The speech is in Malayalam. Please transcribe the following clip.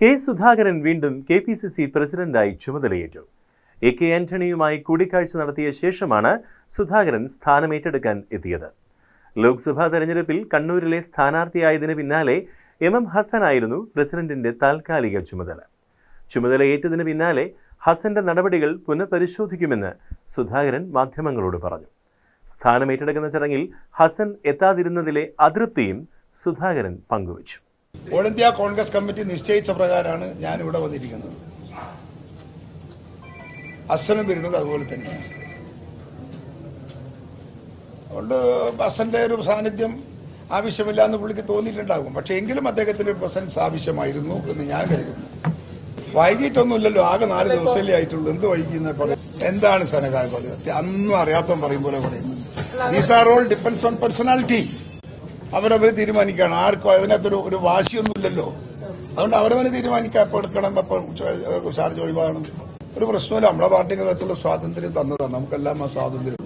കെ സുധാകരൻ വീണ്ടും കെ പി സി സി പ്രസിഡന്റായി ചുമതലയേറ്റു. എ കെ ആന്റണിയുമായി കൂടിക്കാഴ്ച നടത്തിയ ശേഷമാണ് സുധാകരൻ സ്ഥാനമേറ്റെടുക്കാൻ എത്തിയത്. ലോക്സഭാ തെരഞ്ഞെടുപ്പിൽ കണ്ണൂരിലെ സ്ഥാനാർത്ഥിയായതിനു പിന്നാലെ എം എം ഹസനായിരുന്നു പ്രസിഡന്റിന്റെ താൽക്കാലിക ചുമതല. ചുമതലയേറ്റതിന് പിന്നാലെ ഹസന്റെ നടപടികൾ പുനഃപരിശോധിക്കുമെന്ന് സുധാകരൻ മാധ്യമങ്ങളോട് പറഞ്ഞു. സ്ഥാനമേറ്റെടുക്കുന്ന ചടങ്ങിൽ ഹസൻ എത്താതിരുന്നതിലെ അതൃപ്തിയും സുധാകരൻ പങ്കുവച്ചു. ഓൾ ഇന്ത്യ കോൺഗ്രസ് കമ്മിറ്റി നിശ്ചയിച്ച പ്രകാരമാണ് ഞാൻ ഇവിടെ വന്നിരിക്കുന്നത്. അസനും വരുന്നത് അതുപോലെ തന്നെയാണ്. അതുകൊണ്ട് അസന്റെ ഒരു സാന്നിധ്യം ആവശ്യമില്ല എന്ന് പുള്ളിക്ക് തോന്നിയിട്ടുണ്ടാകും. പക്ഷേ എങ്കിലും അദ്ദേഹത്തിന് ഒരു പ്രസൻസ് ആവശ്യമായിരുന്നു എന്ന് ഞാൻ കരുതുന്നു. വൈകിട്ടൊന്നുമില്ലല്ലോ ആകെ നാല് ദിവസമല്ലേ ആയിട്ടുള്ളൂ. എന്ത് വൈകിന്ന് പറയും എന്താണ് സനകായ അന്നും അറിയാത്തവൻ പറയും പോലെ പറയുന്നത് these are all depends on personality അവരവർ തീരുമാനിക്കുകയാണ്. ആർക്കും അതിനകത്തൊരു ഒരു വാശിയൊന്നുമില്ലല്ലോ. അതുകൊണ്ട് അവരവർ തീരുമാനിക്കാം എപ്പോൾ എടുക്കണം ചാർജ് ഒഴിവാകണം. ഒരു പ്രശ്നമില്ല നമ്മളെ പാർട്ടിക്കകത്തുള്ള സ്വാതന്ത്ര്യം തന്നതാണ്. നമുക്കെല്ലാം ആ സ്വാതന്ത്ര്യം.